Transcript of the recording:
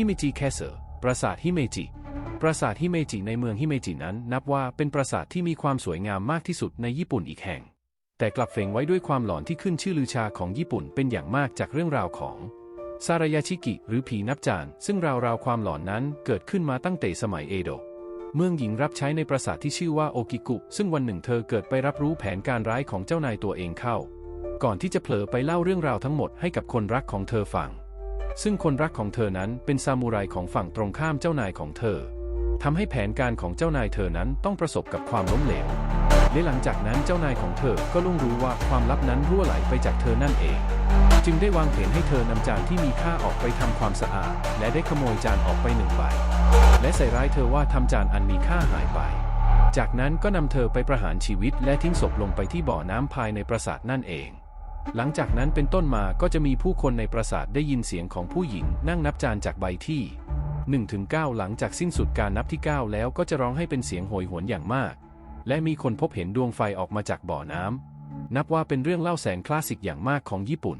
ฮิเมจิแคสเซอร์ปราสาทฮิเมจิ ปราสาทฮิเมจิในเมืองฮิเมจินั้น นับว่าเป็นปราสาทที่มีความสวยงามมากที่สุดในญี่ปุ่นอีกแห่ง แต่กลับเฝงไว้ด้วยความหลอนที่ขึ้นชื่อลือชาของญี่ปุ่นเป็นอย่างมากจากเรื่องราวของซารายาชิกิ หรือผีนับจาน ซึ่งราวๆความหลอนนั้นเกิดขึ้นมาตั้งแต่สมัยเอโดะ เมืองหญิงรับใช้ในปราสาทที่ชื่อว่าโอกิกุ ซึ่งวันหนึ่งเธอเกิดไปรับรู้แผนการร้ายของเจ้านายตัวเองเข้า ก่อนที่จะเผลอไปเล่าเรื่องราวทั้งหมดให้กับคนรักของเธอฟัง ซึ่งคนรักของเธอนั้นเป็นซามูไรของฝั่งตรงข้ามเจ้านายของเธอทำให้แผนการของเจ้านายเธอนั้นต้องประสบกับความล้มเหลวและหลังจากนั้นเจ้านายของเธอก็ลุ่งรู้ว่าความลับนั้นรั่วไหลไปจากเธอนั่นเอง จึงได้วางแผนให้เธอนำจานที่มีค่าออกไปทำความสะอาด และได้ขโมยจานออกไปหนึ่งใบ และใส่ร้ายเธอว่าทำจานอันมีค่าหายไป จากนั้นก็นำเธอไปประหารชีวิตและทิ้งศพลงไปที่บ่อน้ำภายในปราสาทนั่นเอง หลังจากนั้นเป็นต้นมาก็จะมีผู้คนในปราสาทได้ยินเสียงของผู้หญิงนั่งนับจานจากใบที่1ถึง9หลังจากสิ้นสุดการนับที่ 9 แล้วก็จะร้องให้เป็นเสียงโหยหวนอย่างมาก และมีคนพบเห็นดวงไฟออกมาจากบ่อน้ำนับว่าเป็นเรื่องเล่าแสนคลาสสิกอย่างมากของญี่ปุ่น